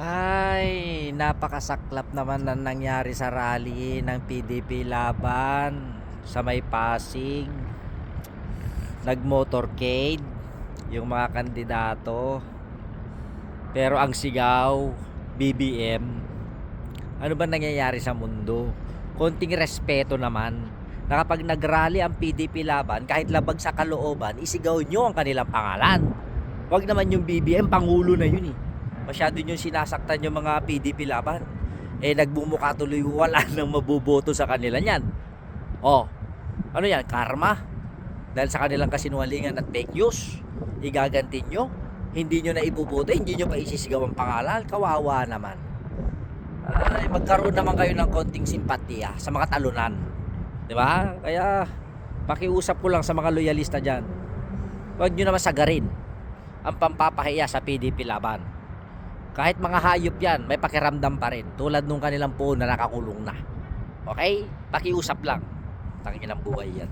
Ay, napakasaklap naman na nangyari sa rally ng PDP Laban sa may Pasig. Nag-motorcade yung mga kandidato. Pero ang sigaw, BBM. Ano ba nangyayari sa mundo? Konting respeto naman. Na kapag nag-rally ang PDP Laban, kahit labag sa kalooban, isigaw nyo ang kanilang pangalan. Huwag naman yung BBM, pangulo na yun eh masyado nyo sinasaktan yung mga PDP laban. Eh, nagbumuka tuloy wala nang mabuboto sa kanila niyan. Oh, ano yan? Karma? Dahil sa kanilang kasinungalingan at fake news, igagantin nyo. Hindi nyo na ibuboto, hindi nyo pa isisigaw ang pangalan. Kawawa naman. Ay, magkaroon naman kayo ng konting simpatiya sa mga talunan. Di ba? Kaya, pakiusap ko lang sa mga loyalista dyan. Huwag nyo naman sagarin ang pampapahiya sa PDP laban kahit mga hayop yan, may pakiramdam pa rin. Tulad nung kanilang po na nakakulong na. Okay? Pakiusap lang. Tangin ng buhay yan.